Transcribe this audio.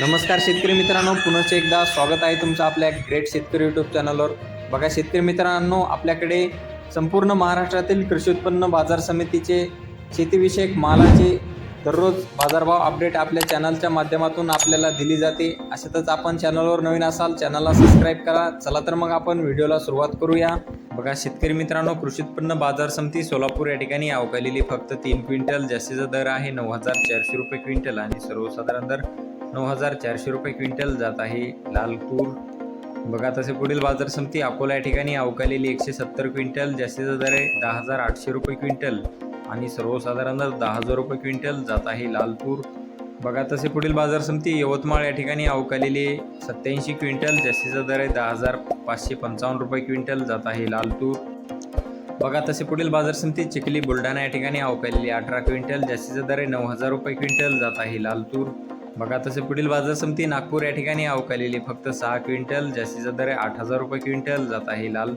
नमस्कार शेतकरी मित्रांनो पुनश्च एकदा स्वागत आहे तुमचं आपल्या ग्रेट शेतकरी यूट्यूब चॅनलवर बघा शेतकरी मित्रांनो आपल्याकडे संपूर्ण महाराष्ट्रातील कृषी उत्पन्न बाजार समितीचे शेतीविषयक मालाचे दररोज बाजारभाव अपडेट आपल्या चॅनलच्या माध्यमातून आपल्याला दिली जाते. अशातच आपण चॅनलवर नवीन असाल चॅनलला सबस्क्राईब करा. चला तर मग आपण व्हिडिओला सुरुवात करूया. बघा शेतकरी मित्रांनो कृषी उत्पन्न बाजार समिती सोलापूर या ठिकाणी अवकालेली फक्त तीन क्विंटल जास्तीचा दर आहे. नऊ हजार चारशे रुपये क्विंटल आणि सर्वसाधारण दर नऊ हजार चारशे रुपये क्विंटल जात आहे लाल तूर बघा तसे पुढील बाजार समिती अकोला या ठिकाणी अवकालेली एकशे सत्तर क्विंटल जास्तीचा दर आहे दहा हजार आठशे रुपये क्विंटल आणि सर्वसाधारण दर दहा हजार रुपये क्विंटल जात आहे लाल तूर बघा तसे पुढील बाजार समिती यवतमाळ या ठिकाणी अवकालेली सत्याऐंशी क्विंटल जास्तीचा दर आहे दहा हजार पाचशे पंचावन्न रुपये क्विंटल जात आहे लाल तूर बघा तसे पुढील बाजार समिती चिखली बुलढाणा या ठिकाणी अवकालेली अठरा क्विंटल जास्तीचा दर आहे नऊ हजार रुपये क्विंटल जात आहे लाल तूर बघा तसे पुढील बाजार समिती नागपूर या ठिकाणी अवकालेली. फक्त सहा क्विंटल जास्तीचा दर आठ हजार रुपये क्विंटल. जात आहे लाल